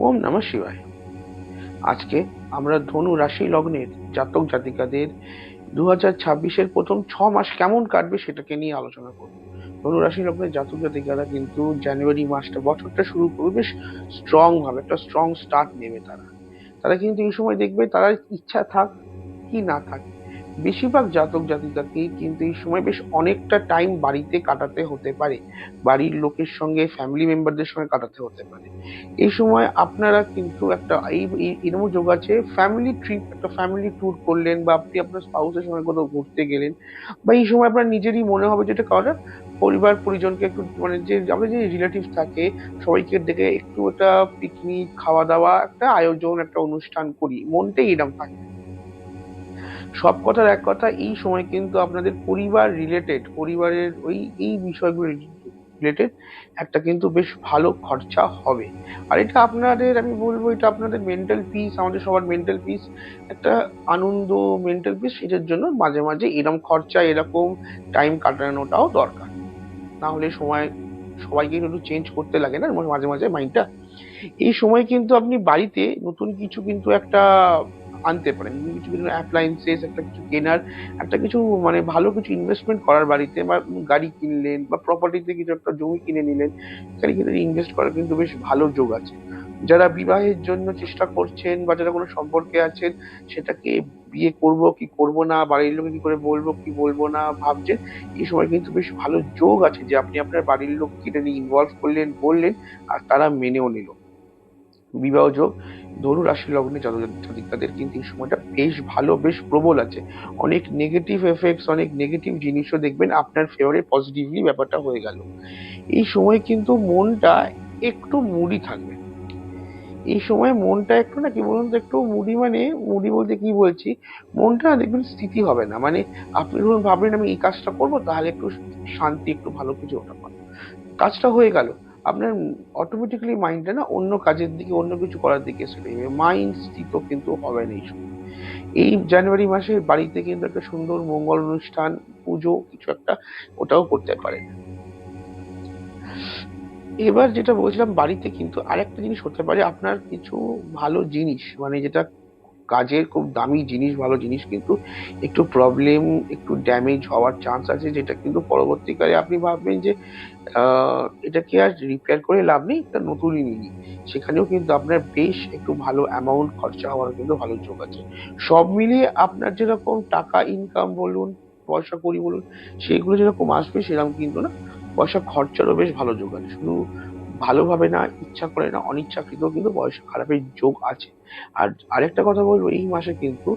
ওম নমঃ শিবায়। আজকে আমরা ধনু রাশি লগ্নের জাতক জাতিকাদের দু হাজার ছাব্বিশের প্রথম ছ মাস কেমন কাটবে সেটাকে নিয়ে আলোচনা করব। ধনু রাশি লগ্নের জাতক জাতিকারা কিন্তু জানুয়ারি মাসটা, বছরটা শুরু করবে বেশ স্ট্রং ভাবে, একটা স্ট্রং স্টার্ট নেবে তারা। তারা কিন্তু এই সময় দেখবে তারা ইচ্ছা থাক কি না থাক বেশিরভাগ জাতক জাতিকাকেই কিন্তু এই সময় বেশ অনেকটা টাইম বাড়িতে কাটাতে হতে পারে। বাড়ির লোকের সঙ্গে ফ্যামিলি মেম্বারদের সঙ্গে কাটাতে হতে পারে। এই সময় আপনারা কিন্তু একটা, এই এরকম যোগ আছে ফ্যামিলি ট্রিপ একটা ফ্যামিলি ট্যুর করলেন বা আপনি আপনার স্পাউসের সঙ্গে কোথাও ঘুরতে গেলেন বা এই সময় আপনার নিজেরই মনে হবে যেটা করা পরিবার পরিজনকে একটু মানে যে আমাদের যে রিলেটিভ থাকে, সবাইকে ডেকে একটু একটা পিকনিক খাওয়া দাওয়া, একটা আয়োজন, একটা অনুষ্ঠান করি। মনটাই এরকম থাকে। সব কথার এক কথা, এই সময় কিন্তু আপনাদের পরিবার রিলেটেড পরিবারের ওই, এই বিষয়গুলো রিলেটেড একটা কিন্তু বেশ ভালো খরচা হবে। আর এটা আপনাদের, আমি বলব, এটা আপনাদের মেন্টাল পিস আমাদের সবার মেন্টাল পিস একটা আনন্দ মেন্টাল পিস এটার জন্য মাঝে মাঝে এরকম খরচা, এরকম টাইম কাটানোটাও দরকার। না হলে সময়, সবাইকে একটু চেঞ্জ করতে লাগে না, মাঝে মাঝে মাইন্ডটা এই সময় কিন্তু আপনি বাড়িতে নতুন কিছু কিন্তু একটা আনতে পারেন। কিছু কিছু অ্যাপ্লায়েন্সেস একটা কিছু কেনার, একটা কিছু মানে ভালো কিছু ইনভেস্টমেন্ট করার বাড়িতে বা গাড়ি কিনলেন বা প্রপার্টিতে কিছু একটা জমি কিনে নিলেন, সেখানে কিন্তু ইনভেস্ট করার কিন্তু বেশ ভালো যোগ আছে। যারা বিবাহের জন্য চেষ্টা করছেন বা যারা কোনো সম্পর্কে আছেন, সেটাকে বিয়ে করব কি করব না, বাড়ির লোকে কি করে বলব, কি বলব না ভাবছেন, এই সময় কিন্তু বেশ ভালো যোগ আছে যে আপনি আপনার বাড়ির লোককে এটা নিয়ে ইনভলভ করলেন, বললেন, আর তারা মেনেও নিল। বিবাহ যোগ ধনু রাশি লগ্নে জাতক-জাতিকাদের কিন্তু এই সময়টা বেশ ভালো বেশ প্রবল আছে। অনেক নেগেটিভ এফেক্টস অনেক নেগেটিভ জিনিসও দেখবেন আপনার ফেভারে পজিটিভলি ব্যাপারটা হয়ে গেল। এই সময় কিন্তু মনটা একটু মুডি থাকবে। এই সময় মনটা একটু না কি বলুন তো একটু মুডি মানে মুডি বলতে কি বলছি? মনটা না দেখবেন স্থিতি হবে না। মানে আপনি ধরুন ভাবলেন আমি এই কাজটা করব তাহলে একটু শান্তি একটু ভালো কিছু ওটা পাবো কাজটা হয়ে গেল। আপনার অটোমেটিক্যালি মাইন্ডটা না অন্য কাজের দিকে, অন্য কিছু করার দিকে চলে যাবে মাইন্ড স্থিত কিন্তু হবে না এই সময়। এই জানুয়ারি মাসে বাড়িতে কিন্তু একটা সুন্দর মঙ্গল অনুষ্ঠান, পুজো কিছু একটা ওটাও করতে পারেন। এবার যেটা বলছিলাম, বাড়িতে কিন্তু আরেকটা জিনিস হতে পারে আপনার কিছু ভালো জিনিস মানে যেটা কাজের খুব দামি জিনিস ভালো জিনিস কিন্তু একটু প্রবলেম একটু ড্যামেজ হওয়ার চান্স আছে যেটা কিন্তু পরবর্তীকালে আপনি ভাববেন যে আহ, এটাকে আর রিপেয়ার করে লাভ নেই? এটা নতুনই নিই সেখানেও কিন্তু আপনার বেশ একটু ভালো অ্যামাউন্ট খরচা হওয়ার কিন্তু ভালো যোগ আছে। সব মিলিয়ে আপনার যেরকম টাকা ইনকাম বলুন পয়সা করি বলুন সেগুলো যেরকম আসবে সেরকম কিন্তু না পয়সা খরচারও বেশ ভালো যোগ আছে। শুধু ভালোভাবে না, ইচ্ছা করে না, অনিচ্ছাকৃত কিন্তু পয়সা খারাপের যোগ আছে। আর আরেকটা কথা বলব, এই মাসে কিন্তু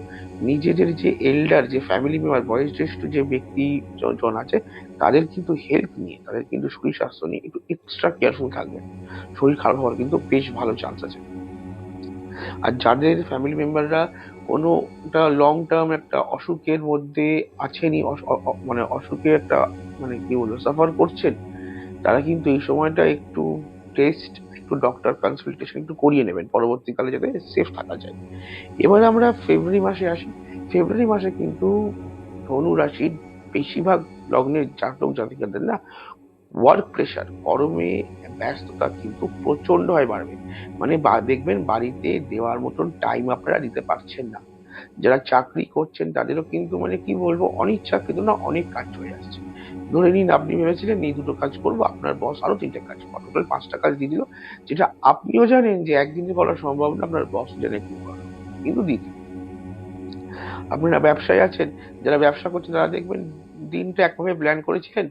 নিজেদের যে এল্ডার যে ফ্যামিলি মেম্বার বয়োজ্যেষ্ঠ যে ব্যক্তি জন আছে, তাদের কিন্তু হেল্প নিয়ে, তাদের কিন্তু শরীর স্বাস্থ্য নিয়ে একটু এক্সট্রা কেয়ারফুল থাকবে। শরীর খারাপ হওয়ার কিন্তু বেশ ভালো চান্স আছে। আর যাদের ফ্যামিলি মেম্বাররা কোনো একটা লং টার্ম একটা অসুখের মধ্যে আছেনই মানে অসুখে একটা মানে কি বলব সাফার করছেন, তারা কিন্তু এই সময়টা একটু টেস্ট একটু ডক্টর কনসালটেশন একটু করিয়ে নেবেন। পরবর্তীকালে যাতে সেফ থাকা যায়। এবার আমরা ফেব্রুয়ারি মাসে আসি। ফেব্রুয়ারি মাসে কিন্তু ধনু রাশির বেশিরভাগ লগ্নের জাতক জাতিকাদের না ওয়ার্ক প্রেশার গরমে ব্যস্ততা কিন্তু প্রচণ্ড হয় বাড়বে। মানে বা- দেখবেন বাড়িতে দেওয়ার মতন টাইম আপনারা দিতে পারছেন না। যারা চাকরি করছেন তাদেরও কিন্তু মানে কি বলব, অনিচ্ছাকৃত না অনেক কাজ চলে আসছে। ধরে নিন আপনি ভেবেছিলেন এই দুটো কাজ করব, আপনার বস আরও তিনটে কাজ করো টোটাল পাঁচটা কাজ দিয়ে দিল, যেটা আপনিও জানেন যে একদিনে করা সম্ভব না, আপনার বস জানে কি করা। কিন্তু দিন, আপনারা ব্যবসায় আছেন, যারা ব্যবসা করছেন তারা দেখবেন দিনটা একভাবে প্ল্যান করেছিলেন,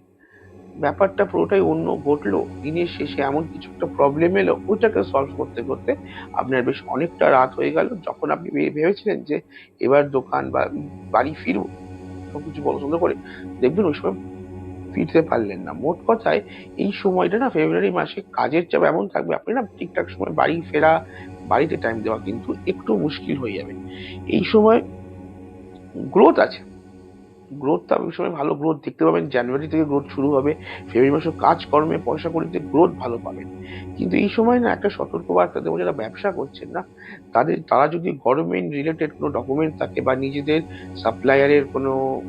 ব্যাপারটা পুরোটাই অন্য ঘটলো, দিনের শেষে এমন কিছু একটা প্রবলেম এলো, ওইটাকে সলভ করতে করতে আপনার বেশ অনেকটা রাত হয়ে গেল, যখন আপনি ভেবেছিলেন যে এবার দোকান বা বাড়ি ফিরবো, সবকিছু পছন্দ করে, দেখবেন ওই সময় ফিরতে পারলেন না। মোট কথায় এই সময়টা না ফেব্রুয়ারি মাসে কাজের চাপ এমন থাকবে, আপনি না ঠিকঠাক সময় বাড়ি ফেরা, বাড়িতে টাইম দেওয়া কিন্তু একটু মুশকিল হয়ে যাবে। এই সময় গ্রোথ আছে। গ্রোথ আপনি সময় ভালো গ্রোথ দেখতে পাবেন। জানুয়ারি থেকে গ্রোথ শুরু হবে ফেব্রুয়ারি মাসে কাজকর্মে, পয়সা করিতে গ্রোথ ভালো পাবেন। কিন্তু এই সময় না একটা সতর্ক বার্তা দেবো, যারা ব্যবসা করছেন না, তাদের, তারা যদি গভর্নমেন্ট রিলেটেড কোনো ডকুমেন্ট থাকে বা নিজেদের সাপ্লায়ারের কোনো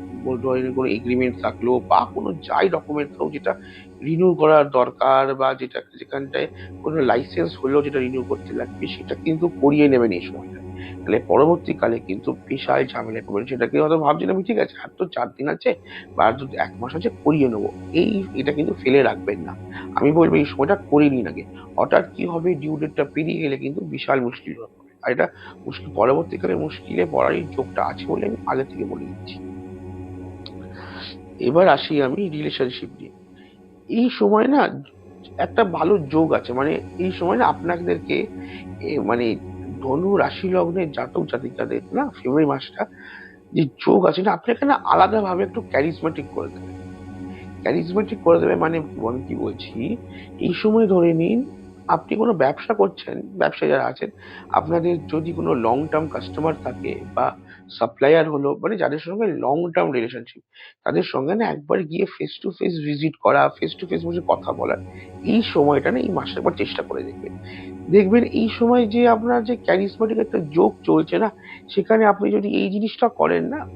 কোনো এগ্রিমেন্ট থাকল বা কোনো যাই ডকুমেন্ট হোক যেটা রিনিউ করার দরকার বা যেটা, যেখানটায় কোনো লাইসেন্স হলেও যেটা রিনিউ করতে লাগবে, সেটা কিন্তু করিয়ে নেবেন এই সময়টা তাহলে পরবর্তীকালে কিন্তু বিশাল ঝামেলায় পড়বেন। সেটাকে হয়তো ভাবছেন আমি ঠিক আছে, আর তো চার দিন আছে, বা আর যদি এক মাস আছে, করিয়ে নেব। এই, এটা কিন্তু ফেলে রাখবেন না। আমি বলব এই সময়টা করে নিন আগে। হঠাৎ কি হবে ডিউ ডেটটা পেরিয়ে গেলে কিন্তু বিশাল মুশকিল পড়বে। আর এটা মুশকিল, পরবর্তীকালে মুশকিলে পড়ারই যোগটা আছে বলে আমি আগে থেকে বলে দিচ্ছি। এবার আসি আমি রিলেশনশিপ নিয়ে। এই সময় না, একটা ভালো যোগ আছে। মানে এই সময় না, আপনাদেরকে মানে ধনু রাশি লগ্নের জাতক জাতিকাদের, না ফেব্রুয়ারি মাসটা যে যোগ আছে না, আপনাকে না আলাদাভাবে একটু ক্যারিসমেটিক করে দেবে। ক্যারিসমেটিক করে দেবে মানে আমি কি বলছি, এই সময় ধরে নিন, আপনি কোনো ব্যবসা করছেন, ব্যবসায়ী যারা আছেন, আপনাদের যদি কোনো লং টার্ম কাস্টমার থাকে বা সাপ্লায়ার হলো মানে যাদের সঙ্গে লং টার্ম রিলেশনশিপ তাদের সঙ্গে না একবার গিয়ে ফেস টু ফেস ভিজিট করা ফেস টু ফেস বসে কথা বলার এই সময়টা না এই মাসে একবার চেষ্টা করে দেখবেন। দেখবেন এই সময় যে আপনার যে ক্যারিসমেটিক একটা যোগ চলছে না সেখানে আপনি যদি এই জিনিসটা করেন না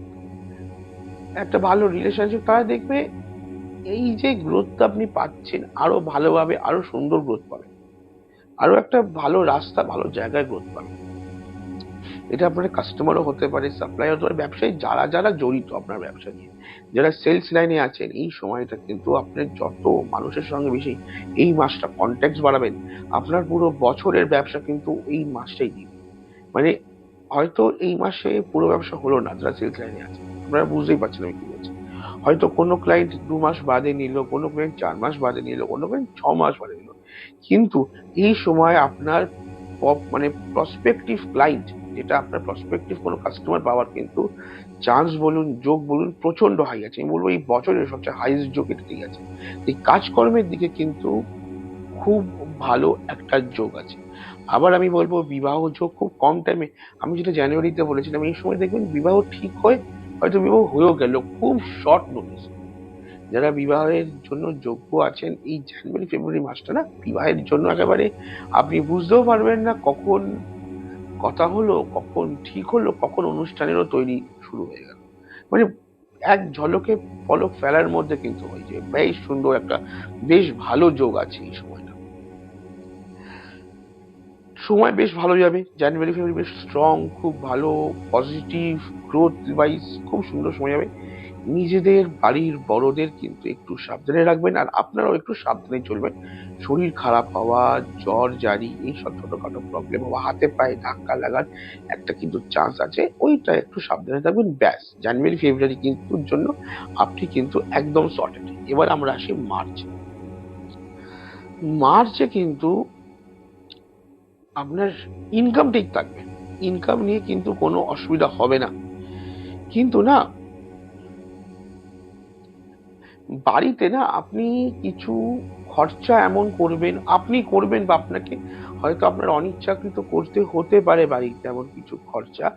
একটা ভালো রিলেশনশিপ তারা দেখবে এই যে গ্রোথটা আপনি পাচ্ছেন আরও ভালোভাবে আরও সুন্দর গ্রোথ পাবেন। আরও একটা ভালো রাস্তা ভালো জায়গায় গ্রোথ পাবেন। এটা আপনার কাস্টমারও হতে পারে সাপ্লাই হতে পারে, ব্যবসায়ী যারা যারা জড়িত আপনার ব্যবসা নিয়ে। যারা সেলস লাইনে আছেন, এই সময়টা কিন্তু আপনি যত মানুষের সঙ্গে বেশি এই মাসটা কন্ট্যাক্ট বাড়াবেন, আপনার পুরো বছরের ব্যবসা কিন্তু এই মাসটাই দিবে। মানে হয়তো এই মাসে পুরো ব্যবসা হলো না, যারা সেলস লাইনে আছে। আপনারা বুঝতেই পারছেন আমি কি বলছি। হয়তো কোনো ক্লায়েন্ট দু মাস বাদে নিল, কোনো ক্লায়েন্ট চার মাস বাদে নিল, কোনো ক্লায়েন্ট ছ মাস বাদে নিল। কিন্তু এই সময় আপনার মানে প্রসপেক্টিভ ক্লায়েন্ট যেটা আপনার প্রসপেক্টিভ কোনো কাস্টমার পাওয়ার কিন্তু চান্স বলুন, যোগ বলুন প্রচণ্ড হাই আছে। আমি বলব এই বছরের সবচেয়ে হাইয়েস্ট যোগ এটাতেই আছে। এই কাজকর্মের দিকে কিন্তু খুব ভালো একটা যোগ আছে। আবার আমি বলব বিবাহ যোগ খুব কম টাইমে আমি যেটা জানুয়ারিতে বলেছিলাম, এই সময় দেখবেন বিবাহ ঠিক হয়, হয়তো বিবাহ হয়েও গেল, খুব শর্ট নোটিস যারা বিবাহের জন্য যোগ্য আছেন, এই জানুয়ারি ফেব্রুয়ারি মাসটা না, বিবাহের জন্য একেবারে আপনি বুঝতেও পারবেন না কখন কথা হলো কখন ঠিক হলো, কখন অনুষ্ঠানেরও তৈরি শুরু হয়ে গেল। মানে এক ঝলকে পলক ফেলার মধ্যে কিন্তু ওই যে বেশ সুন্দর একটা, বেশ ভালো যোগ আছে এই সময়টা। সময় বেশ ভালো যাবে। জানুয়ারি ফেব্রুয়ারি বেশ স্ট্রং খুব ভালো পজিটিভ গ্রোথ ওয়াইজ খুব সুন্দর সময় যাবে। নিজেদের বাড়ির বড়দের কিন্তু একটু সাবধানে রাখবেন আর আপনারাও একটু সাবধানে চলবেন। শরীর খারাপ হওয়া, জ্বর, জারি এইসব ছোটখাটো প্রবলেম হওয়া, হাতে পায়ে ধাক্কা লাগার একটা কিন্তু চান্স আছে, ওইটা একটু সাবধানে থাকবেন, ব্যাস। জানুয়ারি ফেব্রুয়ারি কিন্তু জন্য আপনি কিন্তু একদম সর্টেড এবার আমরা আসি মার্চ মার্চে কিন্তু আপনার ইনকাম ঠিক থাকবে। ইনকাম নিয়ে কিন্তু কোনো অসুবিধা হবে না। কিন্তু না বাড়িতে না আপনি কিছু খরচা এমন করবেন, আপনি করবেন বা আপনাকে হয়তো আপনার অনিচ্ছাকৃত করতে হতে পারে বাড়িতে এমন কিছু খরচা,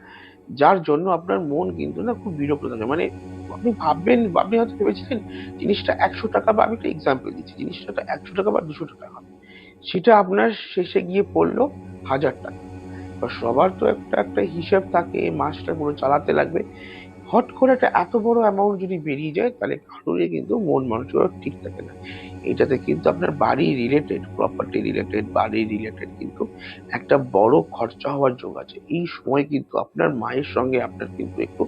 যার জন্য আপনার মন কিন্তু না খুব বিরক্ত থাকে। মানে আপনি ভাববেন, আপনি হয়তো ভেবেছিলেন জিনিসটা একশো টাকা বা আমি একটা এক্সাম্পল দিচ্ছি, জিনিসটা একশো টাকা বা দুশো টাকা হবে। সেটা আপনার শেষে গিয়ে পড়ল হাজার টাকা। বা সবার তো একটা একটা হিসাব থাকে, মাসটা পুরো চালাতে লাগবে। হট করে একটা এত বড় অ্যামাউন্ট যদি বেরিয়ে যায়, তাহলে কারোরই কিন্তু মন মানুষের ঠিক থাকে না। এটাতে কিন্তু আপনার বাড়ি রিলেটেড প্রপার্টি রিলেটেড বাড়ি রিলেটেড কিন্তু একটা বড় খরচা হওয়ার যোগ আছে। এই সময় কিন্তু আপনার মায়ের সঙ্গে আপনার কিন্তু একটু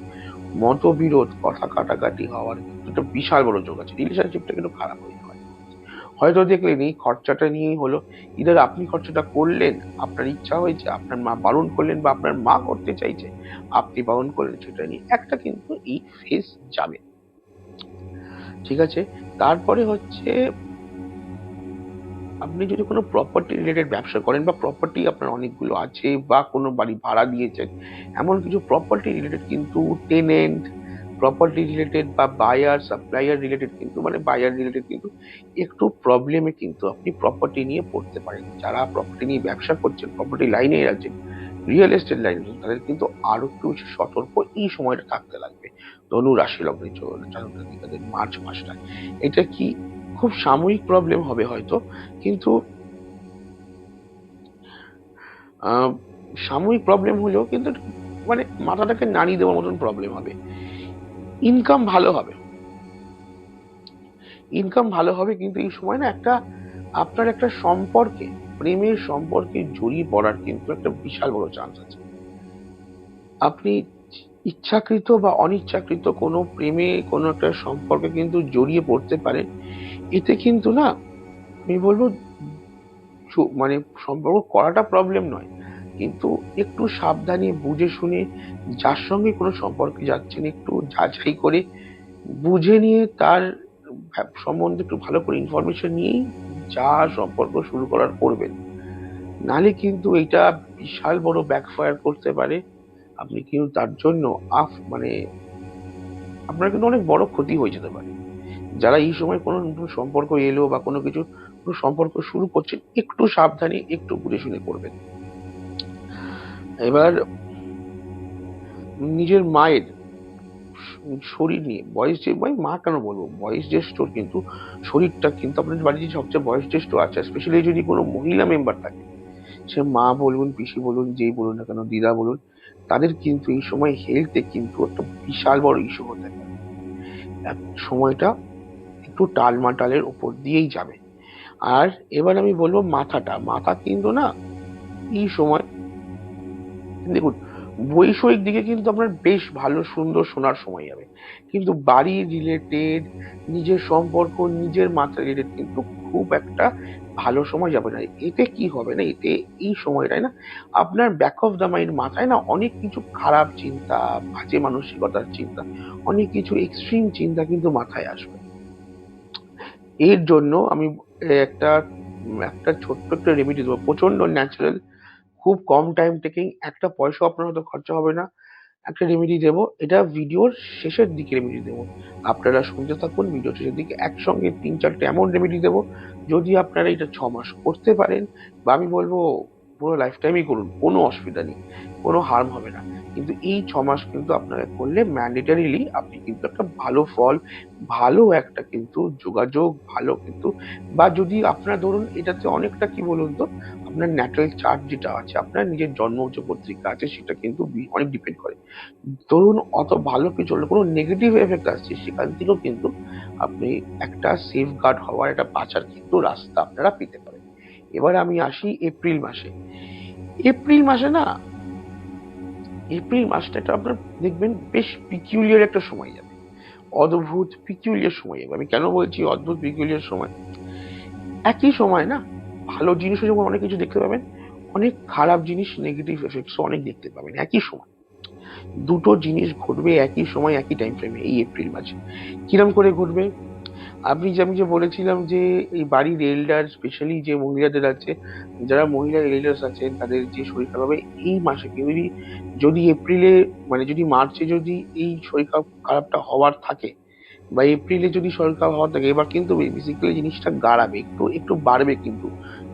মতবিরোধ, কথা কাটাকাটি হওয়ার একটা বিশাল বড় যোগ আছে। রিলেশনশিপটা কিন্তু খারাপ হয়ে হয়তো দেখলেন এই খরচাটা নিয়েই হলো। ইদার আপনি খরচাটা করলেন, আপনার ইচ্ছা হয়েছে, আপনার মা বারণ করলেন বা আপনার মা করতে চাইছে, আপনি বারণ করলেন সেটা নিয়ে একটা কিন্তু এই ফেস যাবে। ঠিক আছে? তারপরে হচ্ছে, আপনি যদি কোনো প্রপার্টি রিলেটেড ব্যবসা করেন বা প্রপার্টি আপনার অনেকগুলো আছে বা কোনো বাড়ি ভাড়া দিয়েছেন, এমন কিছু প্রপার্টি রিলেটেড কিন্তু টেনেন্ট প্রপার্টি রিলেটেড বা বায়ার সাপ্লায়ার রিলেটেড কিন্তু মানে বায়ার রিলেটেড কিন্তু একটু প্রবলেমে কিন্তু আপনি প্রপার্টি নিয়ে পড়তে পারেন। যারা প্রপার্টি নিয়ে ব্যবসা করছেন প্রপার্টি লাইনে আছেন রিয়েল এস্টেট লাইনে তাদের কিন্তু আরও একটু বেশি সতর্ক এই সময়টা থাকতে লাগবে। ধনু রাশি লগ্নে তাদের মার্চ মাসটা এটা কি খুব সাময়িক প্রবলেম হবে হয়তো, কিন্তু সাময়িক প্রবলেম হলেও কিন্তু মানে মাথাটাকে নাড়িয়ে দেওয়ার মতন প্রবলেম হবে। ইনকাম ভালো হবে। ইনকাম ভালো হবে কিন্তু এই সময় না একটা, আপনার একটা সম্পর্কে, প্রেমের সম্পর্কে জড়িয়ে পড়ার কিন্তু একটা বিশাল বড় চান্স আছে। আপনি ইচ্ছাকৃত বা অনিচ্ছাকৃত কোনো প্রেমে কোনো একটা সম্পর্কে কিন্তু জড়িয়ে পড়তে পারেন। এতে কিন্তু না, আমি বলব মানে সম্পর্ক করাটা প্রবলেম নয়। কিন্তু একটু সাবধানে বুঝে শুনে যার সঙ্গে কোনো সম্পর্কে যাচ্ছেন, একটু যাচাই করে বুঝে নিয়ে তার সম্বন্ধে একটু ভালো করে ইনফরমেশন নিয়েই যা সম্পর্ক শুরু করার করবেন। নালে কিন্তু এটা বিশাল বড় ব্যাকফায়ার করতে পারে। আপনি কিন্তু তার জন্য আফ মানে আপনার কিন্তু অনেক বড় ক্ষতি হয়ে যেতে পারে। যারা এই সময় কোনো নতুন সম্পর্ক এলো বা কোনো কিছু সম্পর্ক শুরু করছেন একটু সাবধানে, একটু বুঝে শুনে করবেন। এবার নিজের মায়ের শরীর নিয়ে, বয়স যে, ভাই, মা কেন বলব? বয়স জ্যেষ্ঠ কিন্তু শরীরটা কিন্তু আপনার বাড়িতে সবচেয়ে বয়স জ্যেষ্ঠ আছে স্পেশালি যদি কোনো মহিলা মেম্বার থাকে, সে মা বলুন, পিসি বলুন, যেই বলুন না কেন, দিদা বলুন, তাদের কিন্তু এই সময় হেলথে কিন্তু একটা বিশাল বড় ইস্যু হতে সময়টা একটু টালমাটালের উপর দিয়েই যাবে। আর এবার আমি বলব মাথাটা, মাথা কিন্তু না, এই সময় দেখুন, বৈষয়িক দিকে কিন্তু আপনার বেশ ভালো, সুন্দর শোনার সময় যাবে। কিন্তু বাড়ি রিলেটেড নিজের সম্পর্ক, নিজের মাথা রিলেটেড কিন্তু খুব একটা ভালো সময় যাবে না। এতে কি হবে না? এতে এই সময়টায় না, আপনার ব্যাক অফ দ্য মাইন্ড মাথায় না অনেক কিছু খারাপ চিন্তা, বাজে মানসিকতার চিন্তা, অনেক কিছু এক্সট্রিম চিন্তা কিন্তু মাথায় আসবে। এর জন্য আমি একটা একটা ছোট্ট একটা রেমেডি দেবো। প্রচণ্ড ন্যাচারাল খুব কম টাইম টেকিং একটা পয়সাও আপনার হয়তো খরচা হবে না। একটা রেমেডি দেবো, এটা ভিডিওর শেষের দিকে রেমেডি দেবো। আপনারা শুনতে থাকুন ভিডিওর শেষের দিকে একসঙ্গে তিন চারটে এমন রেমেডি দেবো, যদি আপনারা এটা ছ মাস করতে পারেন, বা আমি বলব পুরো লাইফ টাইমই করুন, কোনো অসুবিধা নেই, কোনো হার্ম হবে না। কিন্তু এই ছ মাস কিন্তু আপনারা করলে ম্যান্ডেটারিলি আপনি কিন্তু একটা ভালো ফল, ভালো একটা কিন্তু যোগাযোগ, ভালো কিন্তু বা যদি আপনার ধরুন এটাতে অনেকটা কি বলুন তো, আপনার ন্যাটাল চার্ট যেটা আছে, আপনার নিজের জন্ম উচ্চ পত্রিকা আছে, সেটা কিন্তু অনেক ডিপেন্ড করে। ধরুন অত ভালো কিছু হলে, কোনো নেগেটিভ এফেক্ট আসছে, সেখান থেকেও কিন্তু আপনি একটা সেফ গার্ড হওয়ার একটা বাঁচার কিন্তু রাস্তা আপনারা পেতে পারেন। এবার আমি আসি এপ্রিল মাসে। এপ্রিল মাসে না এপ্রিল মাসটা একটা আপনার দেখবেন বেশ পিকিউলিয়ার একটা সময় যাবে। অদ্ভুত পিকিউলিয়ার সময় যাবে। আমি কেন বলছি অদ্ভুত পিকিউলিয়ার সময়? একই সময় না, ভালো জিনিসও যেমন অনেক কিছু দেখতে পাবেন, অনেক খারাপ জিনিস নেগেটিভ এফেক্টসও অনেক দেখতে পাবেন, একই সময়। দুটো জিনিস ঘটবে একই সময়, একই টাইম ফ্রেমে এই এপ্রিল মাসে। কিরম করে ঘটবে? আপনি যে আমি যে বলেছিলাম যে এই বাড়ির এল্ডার স্পেশালি যে মহিলাদের আছে, যারা মহিলা এল্ডার্স আছেন, তাদের যে শরীর খারাপ হবে এই মাসে যদি যদি এপ্রিলে মানে যদি মার্চে যদি এই শরীর খারাপ খারাপটা হওয়ার থাকে, বা এপ্রিলে যদি শরীর খারাপ হওয়ার থাকে, এবার কিন্তু বেসিক্যালি জিনিসটা গাড়াবে, একটু একটু বাড়বে কিন্তু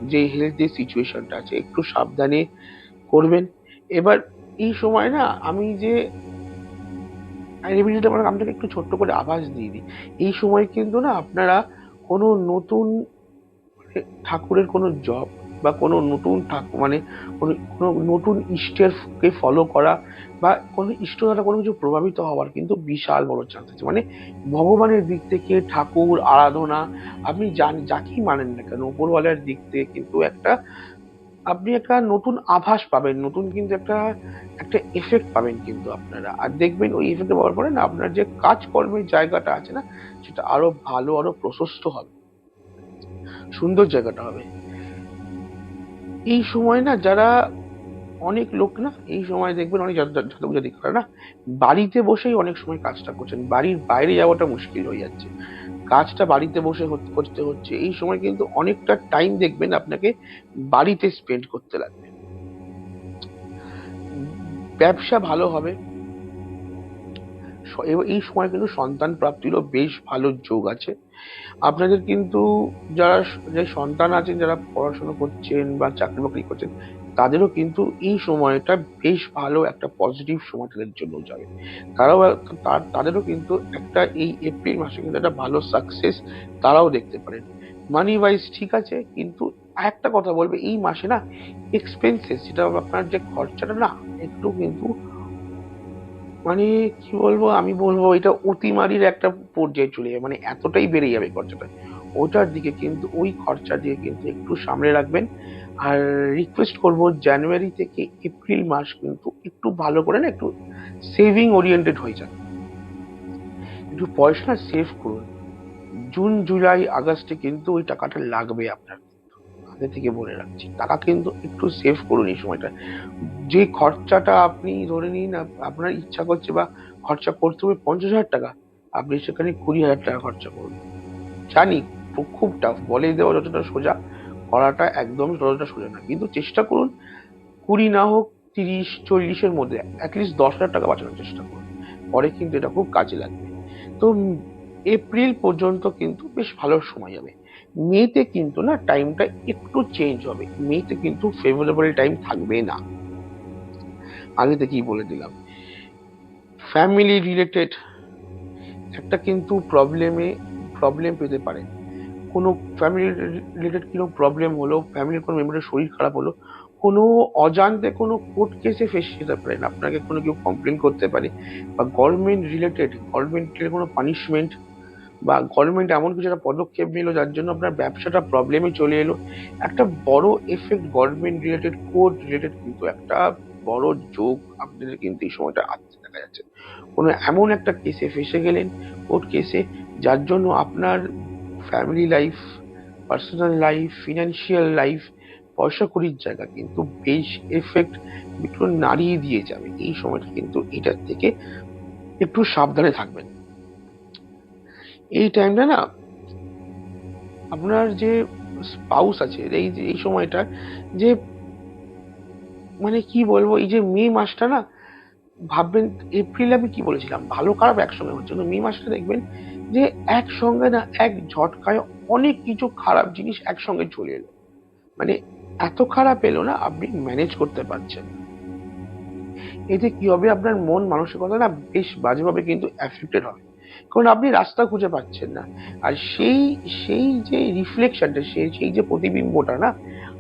যে হেলথ সিচুয়েশনটা আছে, একটু সাবধানে করবেন। এবার এই সময় না, আমি যে রেমিডিটা মানে আপনাকে একটু ছোট্ট করে আভাস দিয়ে দিই। এই সময় কিন্তু না আপনারা কোনো নতুন ঠাকুরের কোনো জব বা কোনো নতুন ঠাকুর মানে কোনো কোনো নতুন ইষ্টের কে ফলো করা বা কোনো ইষ্ট দ্বারা কোনো কিছু প্রভাবিত হওয়ার কিন্তু বিশাল বড় চান্স আছে। মানে ভগবানের দিক থেকে ঠাকুর, আরাধনা, আপনি জান যাকেই মানেন না কেন, উপরওয়ালার দিক থেকে কিন্তু একটা আপনি একটা নতুন আভাস পাবেন, নতুন কিন্তু একটা একটা এফেক্ট পাবেন কিন্তু আপনারা। আর দেখবেন ওই এফেক্ট পাওয়ার পরে না আপনার যে কাজকর্মের জায়গাটা আছে না, সেটা আরও ভালো, আরও প্রশস্ত হবে। সুন্দর জায়গাটা হবে। এই সময় না যারা অনেক লোক না, এই সময় দেখবেন অনেক জাতক জাতিকারা না বাড়িতে বসেই অনেক সময় কাজটা করছেন। বাড়ির বাইরে যাওয়াটা মুশকিল হয়ে যাচ্ছে। কাজটা বাড়িতে বসে করতে হচ্ছে, এই সময় কিন্তু অনেকটা টাইম দেখবেন আপনাকে বাড়িতে স্পেন্ড করতে লাগবে। ব্যবসা ভালো হবে। এই সময় কিন্তু সন্তান প্রাপ্তিরও বেশ ভালো যোগ আছে। আপনাদের কিন্তু যারা যে সন্তান আছেন, যারা পড়াশোনা করছেন বা চাকরি বাকরি করছেন, তাদেরও কিন্তু এই সময়টা বেশ ভালো একটা পজিটিভ সময় তাদের জন্য যাবে। তারাও তার, তাদেরও কিন্তু একটা এই এপ্রিল মাসে কিন্তু একটা ভালো সাকসেস তারাও দেখতে পারেন। মানি ওয়াইজ ঠিক আছে, কিন্তু একটা কথা বলবে, এই মাসে না এক্সপেন্সেস যেটা আপনার যে খরচাটা না, একটু কিন্তু মানে কি বলব, আমি বলব এটা অতিমারির একটা পর্যায়ে চলে যাবে মানে এতটাই বেড়ে যাবে খরচাটা। ওটার দিকে কিন্তু ওই খরচা দিয়ে কিন্তু একটু সামলে রাখবেন। আর রিকোয়েস্ট করব জানুয়ারি থেকে এপ্রিল মাস কিন্তু একটু ভালো করে না একটু সেভিং ওরিয়েন্টেড হয়ে যান। একটু পয়সা সেভ করুন। জুন জুলাই আগস্টে কিন্তু ওই টাকাটা লাগবে আপনার। আগে থেকে বলে রাখছি, টাকা কিন্তু একটু সেভ করুন এই সময়টা যে খরচাটা আপনি ধরে নিন আপনার ইচ্ছা করছে বা খরচা করতে হবে পঞ্চাশ হাজার টাকা, আপনি সেখানে কুড়ি হাজার টাকা খরচা করুন। জানি খুব টাফ বলে দেওয়া যতটা সোজা, করাটা একদম ততটা সোজা না। কিন্তু চেষ্টা করুন, কুড়ি না হোক তিরিশ, চল্লিশের মধ্যে অ্যাটলিস্ট দশ হাজার টাকা বাঁচানোর চেষ্টা করুন। পরে কিন্তু এটা খুব কাজে লাগবে। তো এপ্রিল পর্যন্ত কিন্তু বেশ ভালো সময় যাবে। মেতে কিন্তু না টাইমটা একটু চেঞ্জ হবে। মেতে কিন্তু ফেভারেবল টাইম থাকবে না। আগে থেকেই বলে দিলাম। ফ্যামিলি রিলেটেড একটা কিন্তু প্রবলেমে প্রবলেম পেতে পারেন কোনো ফ্যামিলি রিলেটেড কোনো প্রবলেম হলো ফ্যামিলির কোনো মেম্বারের শরীর খারাপ হলো, কোনো অজান্তে কোনো কোর্ট কেসে ফেসে যেতে পারেন আপনাকে কোনো কেউ কমপ্লেন করতে পারে বা গভর্নমেন্ট রিলেটেড গভর্নমেন্টের কোনো পানিশমেন্ট বা গভর্নমেন্ট এমন কিছু একটা পদক্ষেপ নিল যার জন্য আপনার ব্যবসাটা প্রবলেমে চলে এলো। একটা বড় effect government related court related কিন্তু একটা বড় যোগ আপনাদের কিন্তু এই সময়টা আসতে দেখা যাচ্ছে। কোনো এমন একটা কেসে ফেসে গেলেন কোর্ট কেসে যার জন্য আপনার family life personal life financial life পয়সা কড়ির জায়গা কিন্তু বেশ এফেক্ট একটু নাড়িয়ে দিয়ে যাবে এই সময়টা কিন্তু এটার থেকে একটু সাবধানে থাকবেন। এই টাইমটা না, আপনার যে স্পাউস আছে, এই যে, এই সময়টা যে মানে কি বলব, এই যে মে মাসটা না, ভাববেন, এপ্রিল আমি কি বলেছিলাম, ভালো খারাপ একসঙ্গে হচ্ছে। কিন্তু মে মাসটা দেখবেন যে একসঙ্গে না এক ঝটকায় অনেক কিছু খারাপ জিনিস একসঙ্গে চলে এলো। মানে এত খারাপ এলো না, আপনি ম্যানেজ করতে পারছেন। এতে কি হবে? আপনার মন মানসিকতা না বেশ বাজেভাবে কিন্তু অ্যাফেক্টেড হবে। কারণ আপনি রাস্তা খুঁজে পাচ্ছেন না। আর সেই সেই যে রিফ্লেকশনটা সেই সেই যে প্রতিবিম্বটা না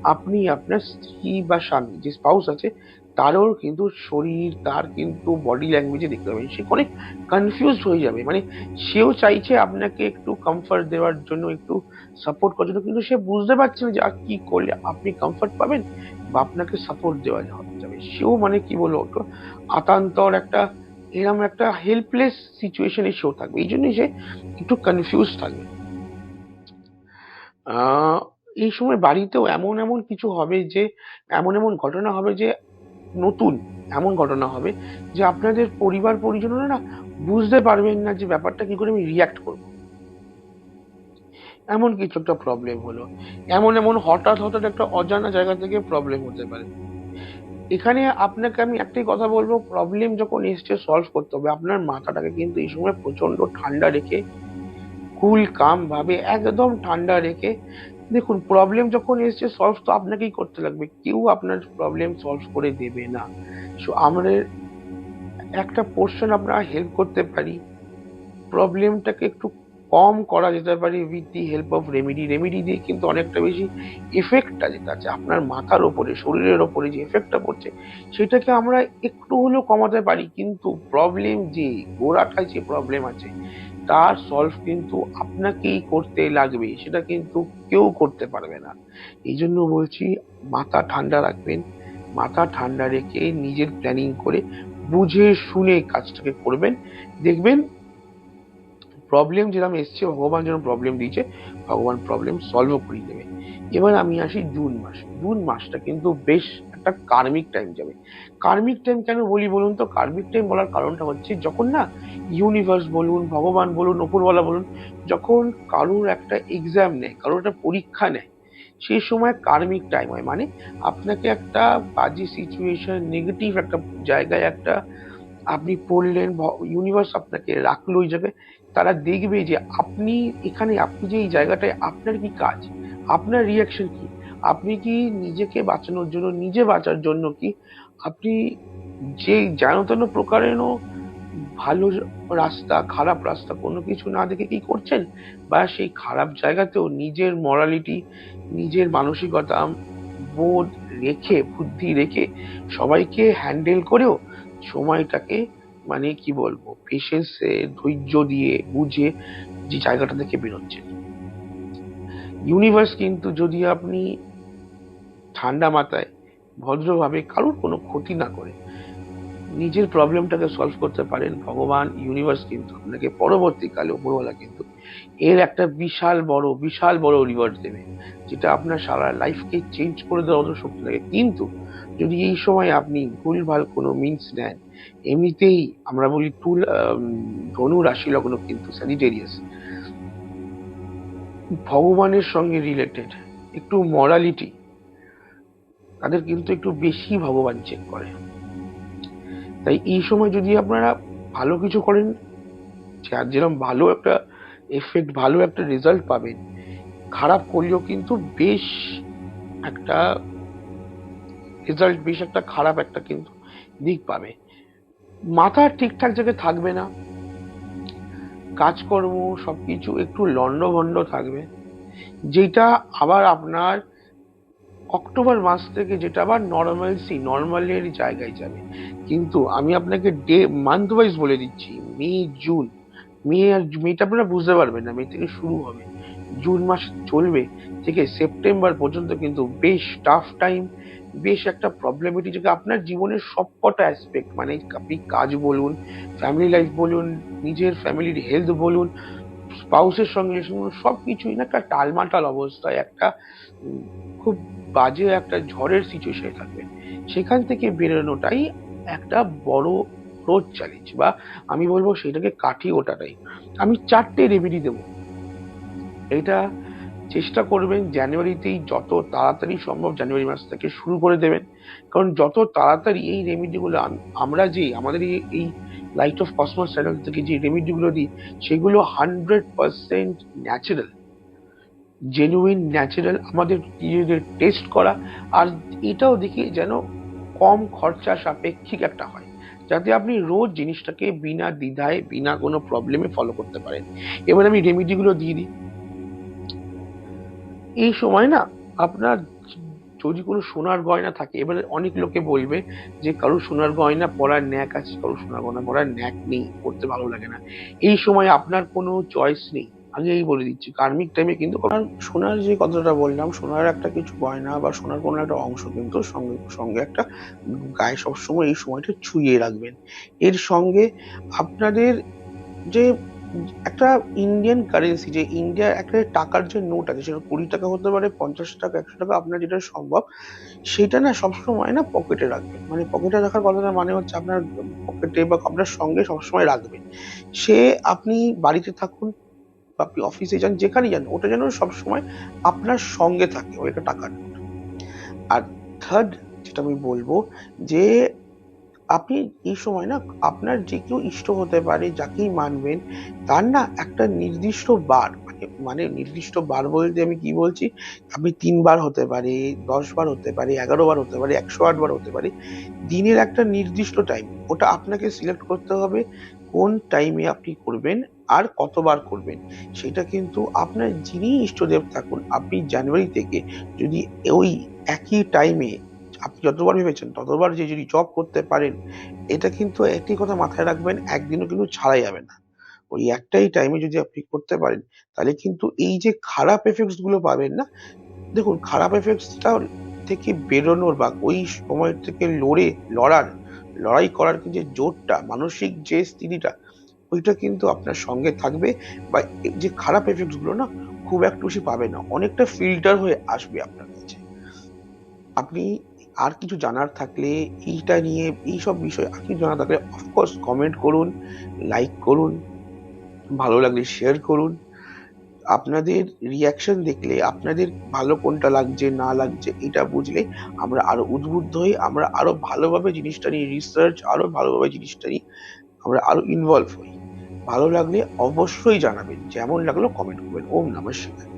আপনি আপনার স্ত্রী বা স্বামী, যে স্পাউস আছে, তারও কিন্তু শরীর, তার কিন্তু বডি ল্যাঙ্গুয়েজে দেখতে পাবেন। সে অনেক কনফিউজড হয়ে যাবে। মানে সেও চাইছে আপনাকে একটু কমফর্ট দেওয়ার জন্য, একটু সাপোর্ট করার জন্য, কিন্তু সে বুঝতে পারছে না যে, আর কি করলে আপনি কমফর্ট পাবেন বা আপনাকে সাপোর্ট দেওয়া যাবে। সেও মানে কি বলব একটু আতান্তর একটা, এরম একটা হেল্পলেস সিচুয়েশনে সেও থাকবে। এই জন্যই সে একটু কনফিউজ থাকবে। এই সময় বাড়িতেও এমন এমন কিছু হবে যে, এমন এমন ঘটনা হবে যে, নতুন এমন ঘটনা হবে যে আপনাদের পরিবার পরিজনরা না বুঝতে পারবেন না যে ব্যাপারটা কি করে আমি রিয়াক্ট করব। এমন কিছু একটা প্রবলেম হলো। এমন এমন হঠাৎ হঠাৎ একটা অজানা জায়গা থেকে প্রবলেম হতে পারে। এখানে আপনাকে আমি একটাই কথা বলব প্রবলেম যখন এসছে সলভ করতে হবে, আপনার মাথাটাকে কিন্তু এই সময় প্রচণ্ড ঠান্ডা রেখে কুল কাম ভাবে একদম ঠান্ডা রেখে দেখুন প্রবলেম যখন এসছে সলভ তো আপনাকেই করতে লাগবে। কেউ আপনার প্রবলেম সলভ করে দেবে না। সো আমাদের একটা পোর্শন আমরা হেল্প করতে পারি। প্রবলেমটাকে একটু কম করা যেতে পারে with the help of remedy remedy দিয়ে কিন্তু অনেকটা বেশি এফেক্টটা যেটা আছে, আপনার মাথার ওপরে, শরীরের ওপরে যে এফেক্টটা পড়ছে, সেটাকে আমরা একটু হলেও কমাতে পারি। কিন্তু প্রবলেম যে গোড়াটায় যে প্রবলেম আছে, তার সলভ কিন্তু আপনাকেই করতে লাগবে, সেটা কিন্তু কেউ করতে পারবে না। এই জন্য বলছি, মাথা ঠান্ডা রাখবেন, মাথা ঠান্ডা রেখে নিজের প্ল্যানিং করে বুঝে শুনে কাজটাকে করবেন। দেখবেন প্রবলেম যেরকম এসছে ভগবান যেন প্রবলেম দিয়েছে, ভগবান প্রবলেম সলভও করিয়ে দেবে। এবার আমি আসি জুন মাস। জুন মাসটা কিন্তু বেশ একটা কার্মিক টাইম যাবে। কার্মিক টাইম কেন বলি বলুন তো? কার্মিক টাইম বলার কারণটা হচ্ছে যখন না ইউনিভার্স বলুন, ভগবান বলুন ওপরওয়ালা বলুন, যখন কারোর একটা এক্সাম নেয়, কারোর একটা পরীক্ষা নেয় সেই সময় কার্মিক টাইম হয়। মানে আপনাকে একটা বাজে সিচুয়েশন নেগেটিভ একটা জায়গায় একটা আপনি পড়লেন ইউনিভার্স আপনাকে রাখল ওই জায়গায় তারা দেখবে যে আপনি এখানে, আপনি যে এই জায়গাটায়, আপনার কি কাজ? আপনার রিয়াকশন কি? আপনি কি নিজেকে বাঁচানোর জন্য, নিজে বাঁচার জন্য কি আপনি যে যেন প্রকারেরও ভালো রাস্তা, খারাপ রাস্তা কোনো কিছু না দেখে কি করছেন? বা সেই খারাপ জায়গাতেও নিজের মরালিটি নিজের মানসিকতা, বোধ রেখে, বুদ্ধি রেখে সবাইকে হ্যান্ডেল করেও সময়টাকে মানে কি বলব পেশেন্সে ধৈর্য দিয়ে বুঝে যে জায়গাটা থেকে বেরোচ্ছেন। ইউনিভার্স কিন্তু যদি আপনি ঠান্ডা মাথায় ভদ্রভাবে কারোর কোনো ক্ষতি না করে, নিজের প্রবলেমটাকে সলভ করতে পারেন, ভগবান ইউনিভার্স কিন্তু আপনাকে পরবর্তীকালে উপরওয়ালা কিন্তু এর একটা বিশাল বড় বিশাল বড় রিওয়ার্ড দেবে, যেটা আপনার সারা লাইফকে চেঞ্জ করে দেওয়ার শক্তি লাগে কিন্তু যদি এই সময় আপনি ভুলভাল কোনো মিন্স নেন এমনিতেই আমরা বলি তুল ধনু রাশি লগ্ন কিন্তু স্যানিটেরিয়াস ভগবানের সঙ্গে রিলেটেড একটু মরালিটি তাদের কিন্তু একটু বেশি ভগবান চেক করে। তাই এই সময় যদি আপনারা ভালো কিছু করেন, যার যেরকম ভালো একটা এফেক্ট ভালো একটা রেজাল্ট পাবেন, খারাপ করলেও কিন্তু বেশ একটা রেজাল্ট বেশ একটা খারাপ একটা কিন্তু দিক পাবে। মাথা ঠিকঠাক জায়গায় থাকবে না। কাজকর্ম, সবকিছু একটু লন্ডভন্ড থাকবে। যেটা আবার আপনার অক্টোবর মাস থেকে যেটা আবার নর্মালসি নর্মালের জায়গায় যাবে। কিন্তু আমি আপনাকে ডে মান্থ ওয়াইজ বলে দিচ্ছি, মে, জুন। মে আর মেটা আপনারা বুঝতে পারবেন না, মে থেকে শুরু হবে। জুন মাস চলবে থেকে সেপ্টেম্বর পর্যন্ত কিন্তু বেশ টাফ টাইম বেশ একটা প্রবলেমেটিক যেটা আপনার জীবনের সবকটা অ্যাসপেক্ট মানে আপনি কাজ বলুন ফ্যামিলি লাইফ বলুন, নিজের ফ্যামিলির হেলথ বলুন স্পাউসের সঙ্গে সব কিছুই না একটা টালমাটাল অবস্থায়, একটা খুব বাজে একটা ঝড়ের সিচুয়েশনে থাকবে সেখান থেকে বেরোনোটাই একটা বড় রোড চ্যালেঞ্জ বা আমি বলব সেটাকে কাটিয়ে ওঠাটাই। আমি চারটে রেমেডি দেবো। এটা চেষ্টা করবেন জানুয়ারিতেই যত তাড়াতাড়ি সম্ভব জানুয়ারি মাস থেকে শুরু করে দেবেন। কারণ যত তাড়াতাড়ি এই রেমেডিগুলো আমরা যে আমাদের এই- লাইট অফ কসমস চ্যানেল থেকে যে রেমেডিগুলো দিই, সেগুলো hundred percent natural genuine natural আমাদের নিজেদের টেস্ট করা। আর এটাও দেখি যেন কম খরচা সাপেক্ষিক একটা হয়, যাতে আপনি রোজ জিনিসটাকে বিনা দ্বিধায়, বিনা কোনো প্রবলেমে ফলো করতে পারেন। এবার আমি রেমেডিগুলো দিয়ে দিই। এই সময় না আপনার যদি কোনো সোনার গয়না থাকে এবারে অনেক লোকে বলবে যে কারও সোনার গয়না পরার ন্যাক আছে কারও সোনার গয়না পরার ন্যাক নেই পড়তে ভালো লাগে না। এই সময় আপনার কোনো চয়েস নেই। আগেই বলে দিচ্ছি কার্মিক টাইমে কিন্তু কারণ সোনার যে কথাটা বললাম সোনার একটা কিছু গয়না বা সোনার কোনো একটা অংশ কিন্তু সঙ্গে সঙ্গে একটা গায়ে সবসময় এই সময়টা ছুঁয়ে রাখবেন। এর সঙ্গে আপনাদের যে একটা ইন্ডিয়ান কারেন্সি যে ইন্ডিয়ার একটা টাকার যে নোট আছে, সেটা কুড়ি টাকা হতে পারে, পঞ্চাশ টাকা, একশো টাকা, আপনার যেটা সম্ভব, সেটা না সবসময় না পকেটে রাখবেন। মানে পকেটে রাখার কথাটা মানে হচ্ছে আপনার পকেটে বা আপনার সঙ্গে সবসময় রাখবেন। সে আপনি বাড়িতে থাকুন বা আপনি অফিসে যান, যেখানে যান, ওটা যেন সবসময় আপনার সঙ্গে থাকে, ওই একটা টাকার নোট আর থার্ড যেটা আমি বলব, যে আপনি এই সময় না আপনার যে কেউ ইষ্ট হতে পারে, যাকেই মানবেন, তার না একটা নির্দিষ্ট বার মানে মানে নির্দিষ্ট বার বলতে আমি কি বলছি? আপনি তিনবার হতে পারে, দশ বার হতে পারে, এগারো বার হতে পারে, একশো আট বার হতে পারে, দিনের একটা নির্দিষ্ট টাইম ওটা আপনাকে সিলেক্ট করতে হবে, কোন টাইমে আপনি করবেন আর কতবার করবেন। সেটা কিন্তু আপনার যিনি ইষ্টদেব থাকুন আপনি জানুয়ারি থেকে যদি ওই একই টাইমে আপনি যতবার ভেবেছেন, ততবার যে যদি জব করতে পারেন, এটা কিন্তু একটি কথা মাথায় রাখবেন, একদিনও কিন্তু ছাড়া যাবে না। ওই একটাই টাইমে যদি আপনি করতে পারেন, তাহলে কিন্তু এই যে খারাপ এফেক্টসগুলো পাবেন না, দেখুন খারাপ এফেক্টসটা থেকে বেরোনোর বা ওই সময় থেকে লড়ে, লড়ার, লড়াই করার যে জোরটা, মানসিক যে স্থিতিটা, ওইটা কিন্তু আপনার সঙ্গে থাকবে বা যে খারাপ এফেক্টসগুলো না, খুব একটা বেশি পাবে না। অনেকটা ফিল্টার হয়ে আসবে আপনার কাছে। আপনি আর কিছু জানার থাকলে এইটা নিয়ে, এইসব বিষয়ে আর কিছু জানার থাকলে অফকোর্স কমেন্ট করুন লাইক করুন, ভালো লাগলে শেয়ার করুন। আপনাদের রিয়াকশন দেখলে, আপনাদের ভালো কোনটা লাগছে, না লাগছে, এটা বুঝলে আমরা আরও উদ্বুদ্ধ হই, আমরা আরও ভালোভাবে জিনিসটা নিয়ে রিসার্চ আরও ভালোভাবে জিনিসটা নিয়ে আমরা আরও ইনভলভ হই। ভালো লাগলে অবশ্যই জানাবেন, যেমন লাগল কমেন্ট করবেন। ওম নমঃ শিবায়।